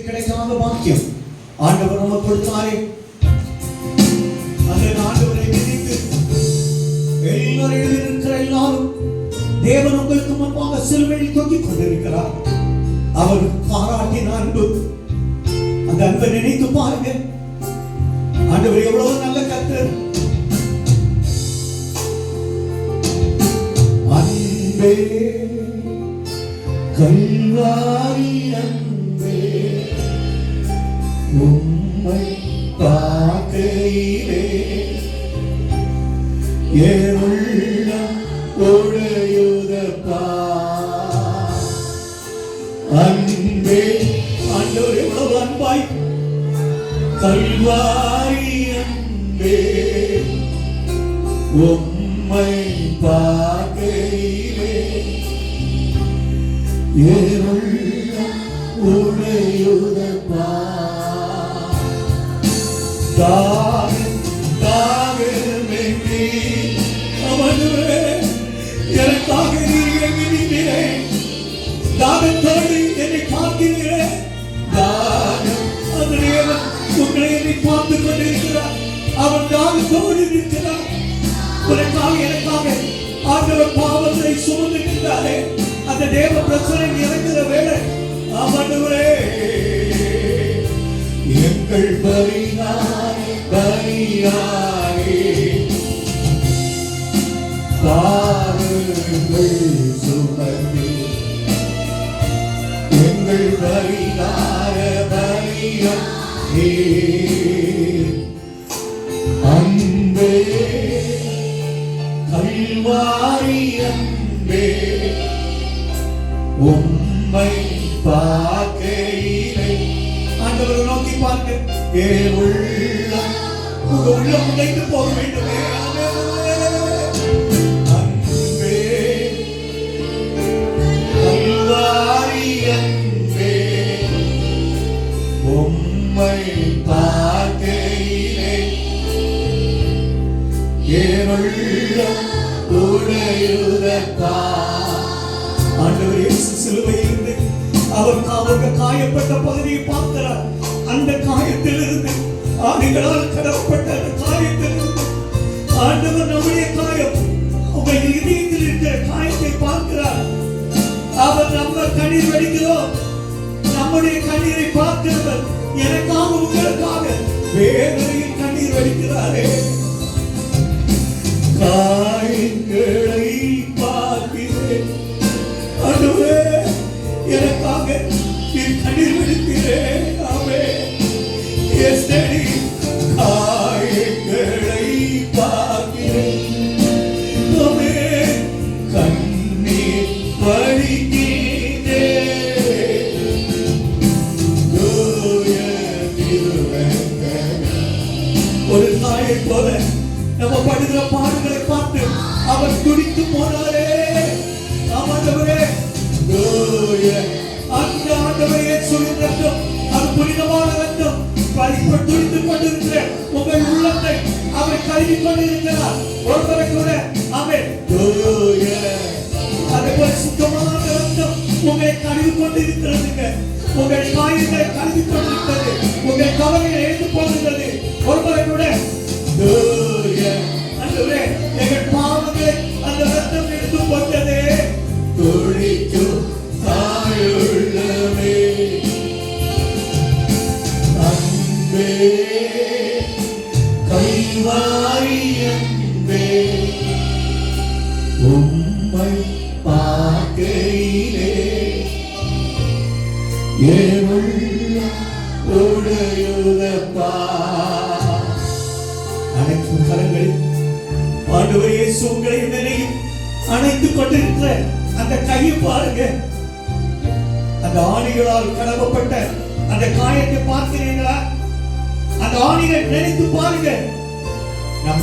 கிடைக்காத பாக்கியம். ஆண்டவர் நமக்கு கொடுத்தாரே. அந்த ஆண்டவரை நினைத்து எல்லாரும் எழுதியிருக்கிற எல்லாரும் தேவன் உங்களுக்கு முன்பாக சிலுவையில் தொங்கிக் கொண்டிருக்கிறார். அவர் பாராட்டின அன்பு. அந்த அன்பை நினைத்து பாருங்க. ஆண்டவர் எவ்வளவு நல்ல கத்து அன்பே கல்வாரி அன்பு. உம்மை பார்க்கையிலே என் உடையுதப்பா அன்பே ஆண்டவர் எவ்வளவு அன்பாய். கல்வாரி அன்பே உம்மை பார்க்கையிலே என் அவன் நிற்கிறார். உனக்காக எனக்காக ஆண்டவர் பாவத்தை சுமந்துகின்றாரே அந்த தேவ பிரச்சனை இறங்குற வேலை ஆமாண்டவரே எங்கள் பரிகாரி பரியாரே பாருங்கள் சுமந்து. எங்கள் பரிகார பரியாரே சிலுவையிலிருந்து அவர் அவங்க காயப்பட்ட பகுதியை பார்க்கிறார். அந்த காயத்திலிருந்து ஆணிகளால் கடப்பட்ட ஆண்டவர் நம்முடைய காயம். உங்கள் இதயத்தில் இருக்கிற காயத்தை பார்க்கிறார். அவர் நம்ம கண்ணீர் வடிக்கிறோம். நம்முடைய கண்ணீரை பார்க்கிறவர் எனக்காக உங்களுக்காக வேதனையில் கண்ணீர் வடிக்கிறாரே. காயங்களை பார்க்கிறேன் அதுவே எனக்காக நீ கண்ணீர் வடிக்கிறேன்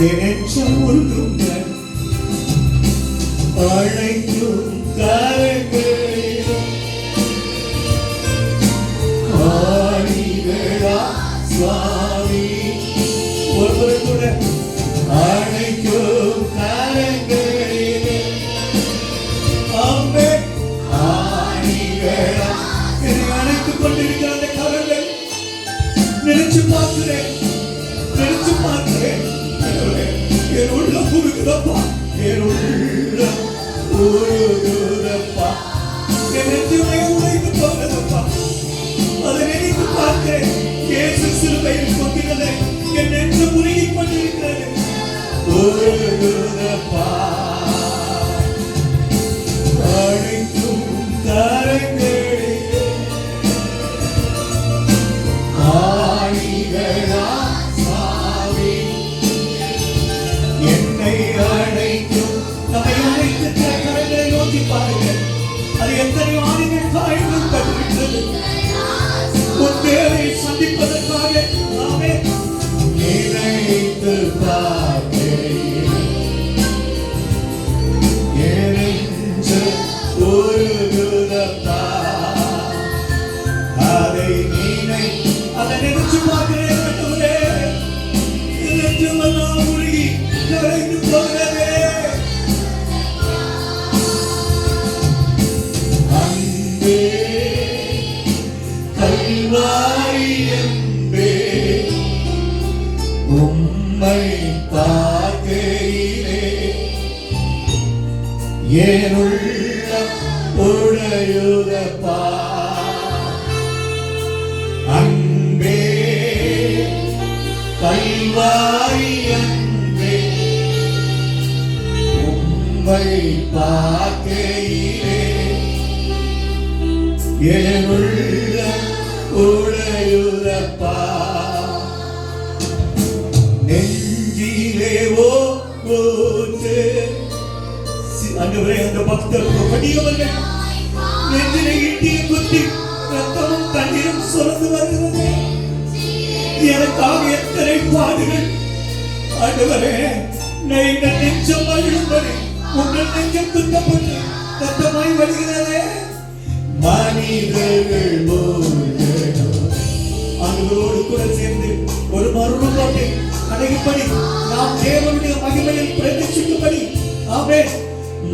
நெஞ்சம் உருகுங்க அழைக்கும் கரங்களில் சுவாமி ஒருவர் கூட நினைத்து பார்க்கிறேன் இயேசு சிலுவையில் கொண்டிருந்ததை என் நெஞ்சு கொண்டிருக்கிறது. ஏனுள்ள ஆண்டவரே பக்தர்கள் பக்தர் கடியவர்கள் நெஞ்சிலே குத்தி ரத்தமும் தண்ணீரும் சுரந்து வருகிறது. எனக்காக எத்தனை பாடுகள். ஆண்டவரே நீங்கள் நெஞ்சம் மகிழும்படி உங்கள் நெஞ்சம் குத்தப்பட்டு ரத்தமாய் வருகிறதே. மனிதர்கள் அவர்களோடு கூட சேர்ந்து ஒரு மறுபடி அடையும்படி நாம் தேவனுடைய மகிமையில் பிரதிஷ்டிக்கும்படி. ஆமே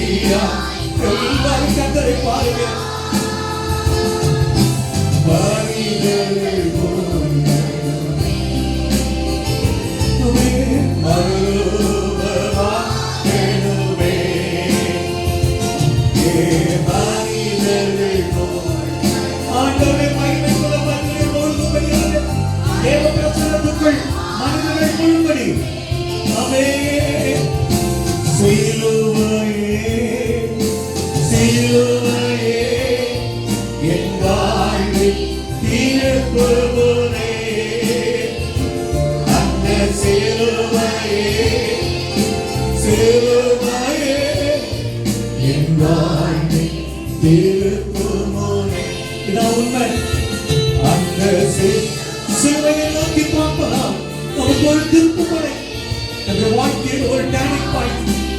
நதியா எல்லாரும் கத்தரை பாருங்க மனிதர்கள்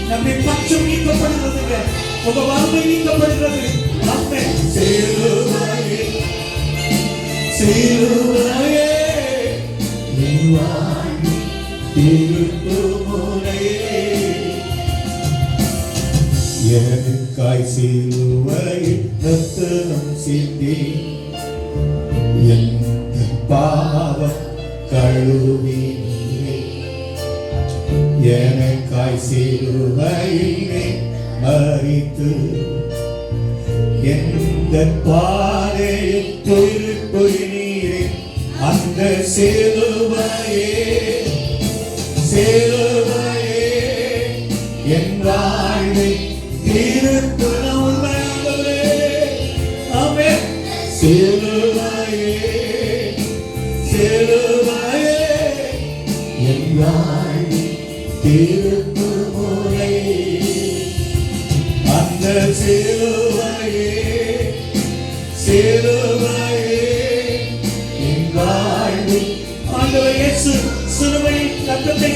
நம்முடைய பச்சம் நீக்கப்படுகிறதுங்க. உங்க வறுமை நீக்கப்படுகிறது. எனக்காய் சிலுவையில் ரத்தனம் சிந்தி என் பாவம் கழுவி எனக்காய் சிலுவையிலே மறித்து எந்த பாதையில் நீரே அந்த சிலுவையே சிலுவையே என் வாழ்வை தீர்ப்பு அமே ஆமே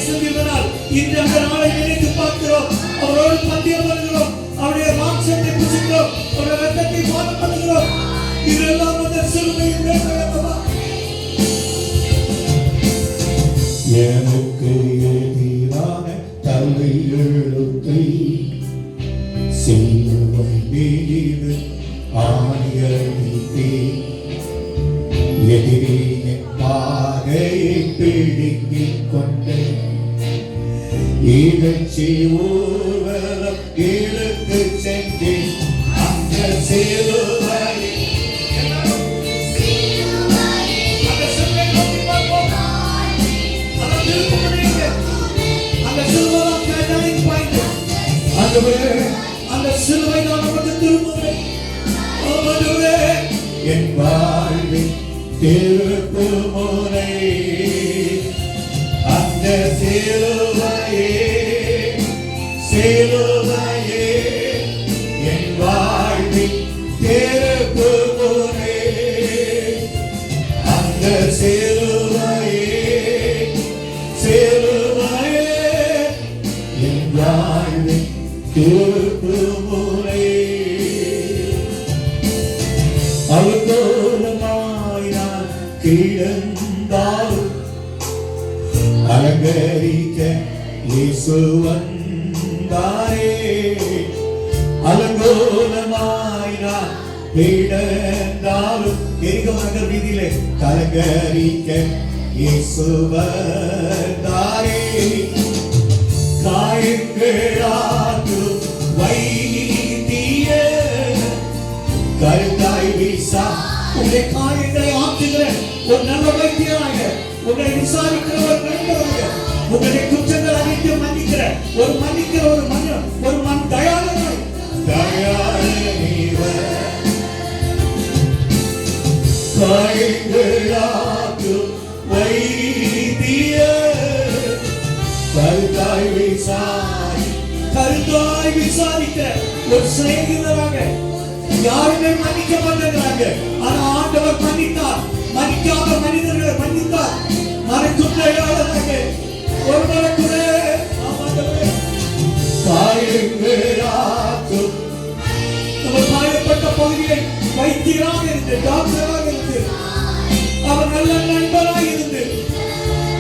ரத்தத்தை இன்று அந்த நாளை நினைத்து பார்க்கிறோம். அவரோடு பந்தியம் வருகிறோம் அவருடைய மாம்சத்தை புசிக்கிறோம் அவருடைய ரத்தத்தை பானம் பண்ணுகிறோம். இதெல்லாம் அந்த சிலுவையில் கிடந்தாலும் அலங்கரிக்க இயேசு வந்தாரே. அலங்கோலமாய் நான் கிடந்தாலும் எரிகோ நகர் வீதியிலே கலங்கரிக்க இயேசு வந்தாரே. காயங்களாகும் வைத்திய கருத்தாய் வீசா. உங்களுடைய காரியங்களை ஆற்றுகிற ஒரு நல்ல வைத்தியராக உங்களை விசாரிக்கிற ஒரு நண்பராக உங்களுடைய குற்றங்கள் அனைத்து மன்னிக்கிற ஒரு மன்னிக்கிற ஒரு மன்ன ஒரு மண் தயாளனாய். காயங்களாகும் வைத்திய. கருத்தாய் வீசாய் கருத்தாய் விசாரிக்கிற ஒரு சிநேகிதராக யாருமே மன்னிக்க மாட்டேங்கிறாங்க ஆனா ஆண்டவர் மன்னித்தார் மன்னிக்காத மனிதர்களை மன்னித்தார் மறைக்கும் தயாளனாக காயப்பட்ட பகுதியை வைத்தியராக இருந்து டாக்டராக இருந்து அவர் நல்ல நண்பராக இருந்து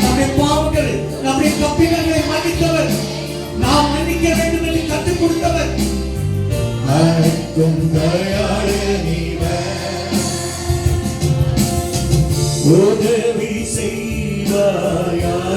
நம்முடைய பாவங்கள் நம்முடைய தப்பினங்களை மன்னித்தவர் நாம் மன்னிக்க வேண்டும் என்று கற்றுக் கொடுத்தவர். உதவி செய்வார்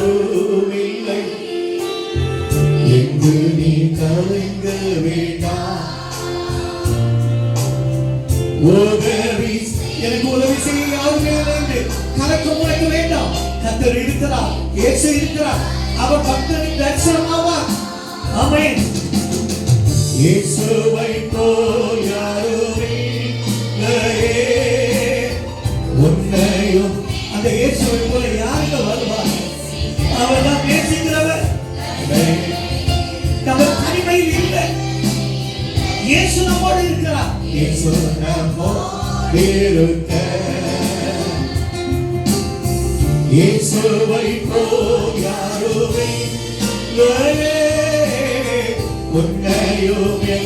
ഉന്നയുമേ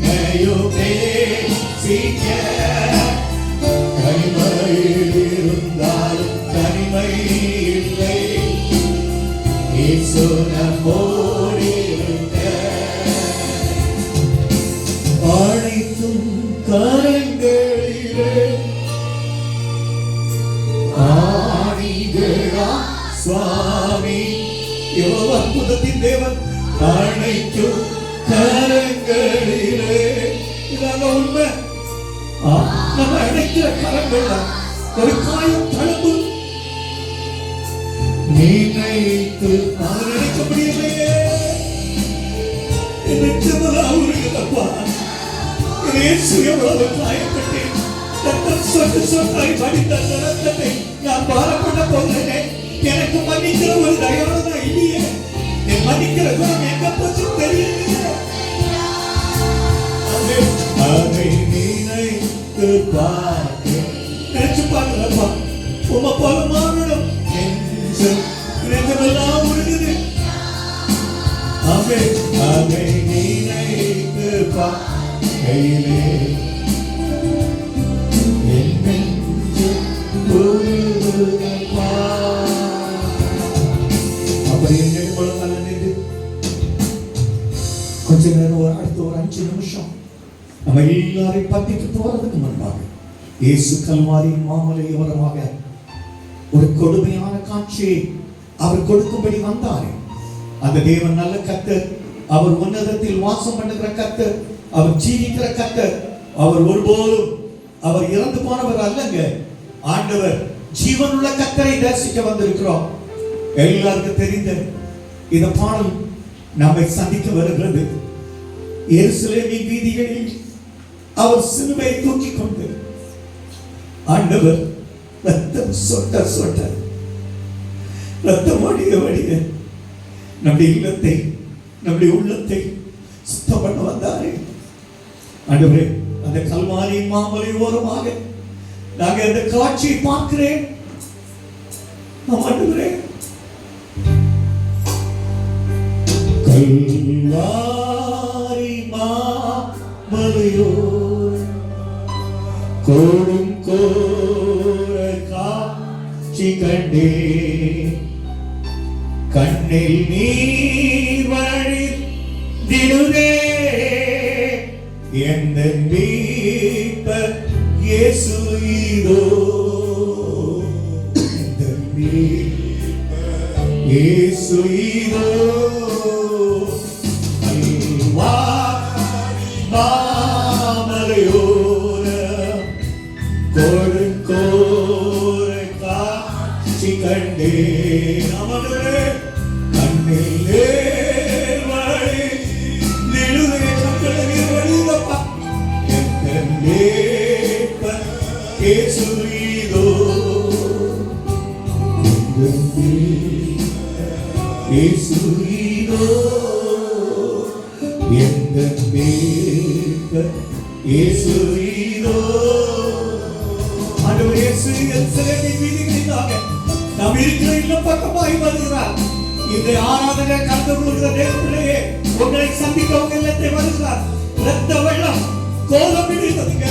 ഉന്നയുമേ സിക്കേ அழைக்கிற கரங்கள் ஒரு காயம் தழும்பு நினைத்து நான் நினைக்க முடியலையே நிச்சயமாக உருகுதப்பா இயேசு எவ்வளவு காயப்பட்டேன் ரத்தம் சொட்டு சொட்டாய் வடித்த அந்த ரத்தத்தை நான் பாரப்பட போகிறேன் எனக்கு மன்னிக்கிற ஒரு தயாரதா இல்லையே. என் மன்னிக்கிற குணம் எங்க போச்சு தெரியலையே. அதை நினைத்து பார்க்க பலமா உம பலமாகணும் நெஞ்சமெல்லாம் உருகுது அவை அவை நினைத்து கையிலே. கொஞ்ச நேரம் அடுத்த ஒரு அஞ்சு நிமிஷம். நம்ம எல்லாரையும் பத்திக்கு போறதுக்கு முன்பாக இயேசு கல்வாரியின் மாமலை ஓரமாக ஒரு கொடுமையான காட்சியை அவர் கொடுக்கும்படி வந்தாரே. அந்த தேவன் நல்ல கத்தர் அவர் உன்னதத்தில் வாசம் பண்ணுகிற கத்தர் அவர் ஜீவிக்கிற கத்தர் அவர் ஒருபோதும் அவர் இறந்து போனவர் அல்லங்க. ஆண்டவர் ஜீவனுள்ள கத்தரை தரிசிக்க வந்திருக்கிறோம். எல்லாருக்கும் தெரிந்த இந்த பாடல் நம்மை சந்திக்க வருகிறது. எருசலேமின் வீதிகளில் அவர் சிலுவை தூக்கி கொண்டு ஆண்டவர் ரத்தம் சொட்ட சொட்ட ரத்தம் வடிய வடிய நம்முடைய இல்லத்தை நம்முடைய உள்ளத்தை சுத்தம் பண்ண வந்தாரே. ஆண்டவரே அந்த கல்வாரி மாமலை ஓரமாக நாங்க அந்த காட்சியை பார்க்கிறேன். ஆண்டவரே. கல்வாரி மாமலையோ கோ கோர காட்சி கண்டே. கண்ணில் நீர் வழி திடுதே. எந்த மீட்பர் இயேசு இதோ? எந்த மீட்பர் இயேசு வெள்ளம் கோலம்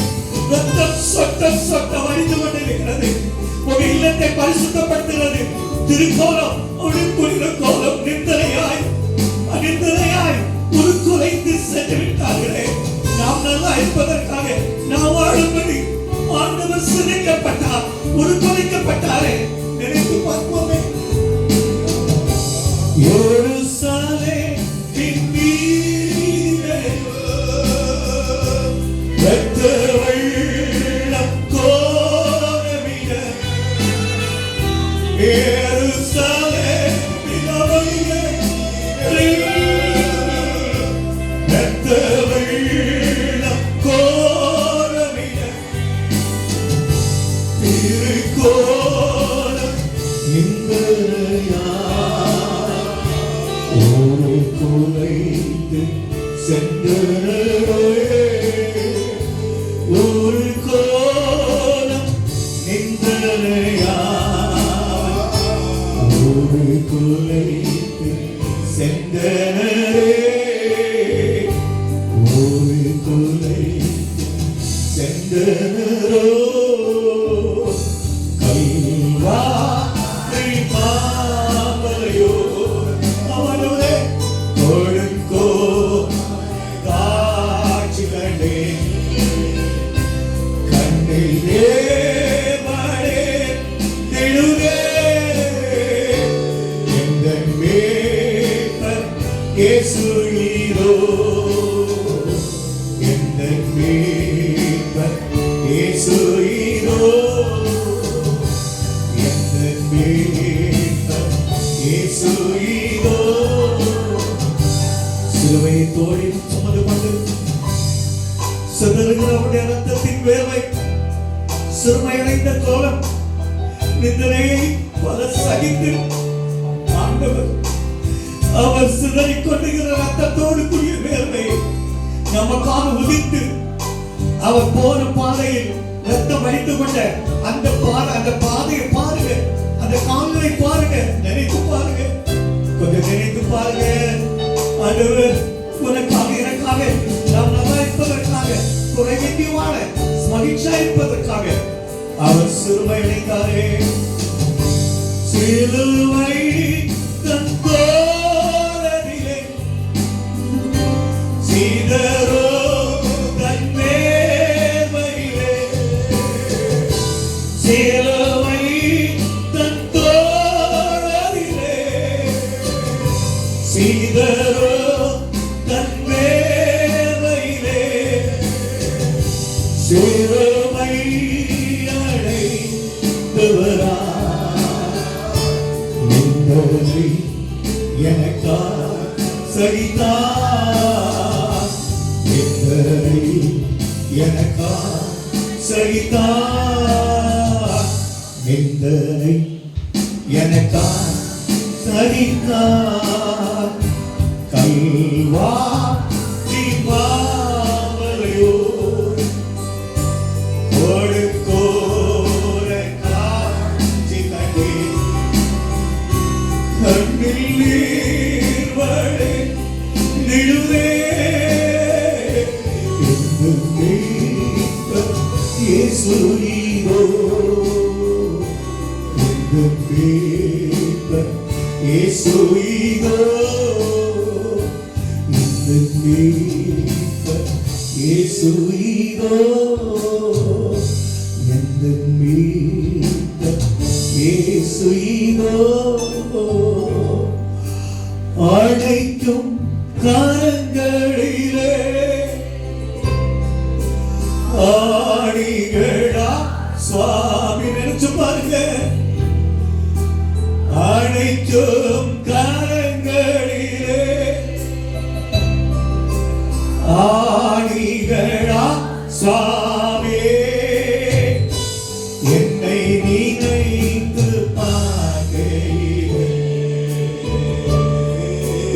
ரத்தம் சொட்ட சொட்ட வடிந்து கொண்டிருக்கிறது உங்க இல்லத்தை பரிசுத்தப்படுத்துகிறது திருக்கோலம் ஒளிப்புரிகிற கோலம் நிந்தனையாய் நிந்தனையாய் உருக்குலைந்து சென்று விட்டார்களே. நாம் நல்லா இருப்பதற்காக நாம் வாழும்படி ஆண்டவர் சிதைக்கப்பட்டார் உருக்குலைக்கப்பட்டாரே. நினைத்து பார்ப்போமே. கொண்ட அந்த பாத அந்த பாதையை பாருங்க. அந்த கால்களை பாருங்க. நினைத்து பாருங்க. கொஞ்சம் நினைத்து பாருங்க. ஆண்டவர் உனக்காக எனக்காக நாம் நல்லா இருப்பதற்காக குறைவித்தியமான மகிழ்ச்சியா இருப்பதற்காக. அவர் சிறுமை அடைந்தாரே சிலுவை தன் தோழனிலே. சீதரோ எனக்கா சரிதா நின்றதை எனக்கா சரிதா நின்றதை எனக்கா சரிதா. என்று மீட்பர் இயேசு நீரோ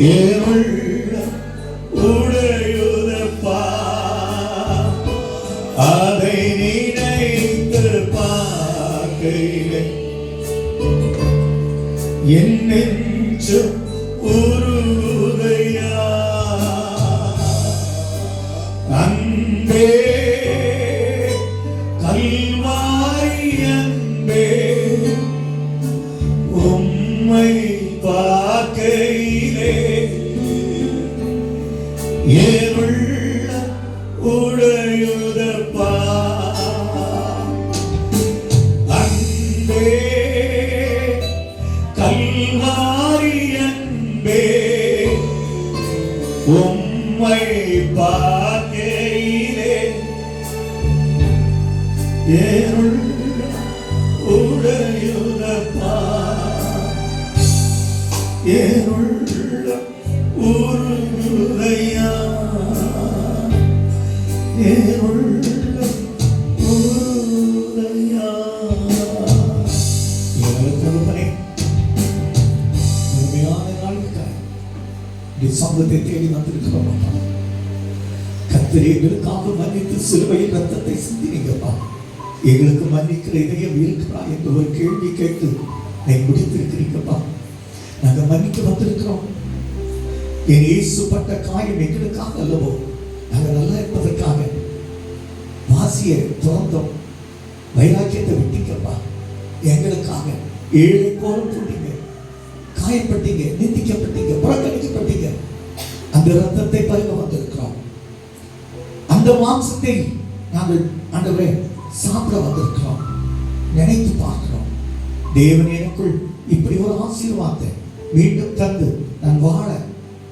ஏவள் உம்மை பா நாங்கள் மன்னிக்க வந்திருக்கிறோம் என் இயேசுப்பட்ட காயம் எங்களுக்காக அல்லவோ நாங்கள் நல்லா இருப்பதற்காக. வாசியை துறந்தோம். வைராக்கியத்தை விட்டீங்கப்பா எங்களுக்காக ஏழை கோலம் போட்டீங்க. காயப்பட்டீங்க நிந்திக்கப்பட்டீங்க புறக்கணிக்கப்பட்டீங்க. அந்த ரத்தத்தை பருக வந்திருக்கிறோம். அந்த மாம்சத்தை நாங்கள் ஆண்டவரே சாப்பிட வந்திருக்கிறோம். நினைத்து பார்க்கிறோம். தேவன் எனக்குள் இப்படி ஒரு ஆசீர்வாதத்தை மீண்டும் தந்து நான் வாழ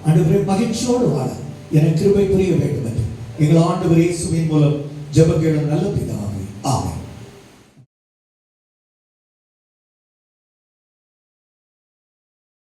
ஆண்டவரே மகிழ்ச்சியோடு வாழ. எனக்கு கிருபை புரிய வேண்டும் என்று. எங்கள் ஆண்டவர் இயேசுவின் மூலம் ஜெபம் நல்ல பிதா.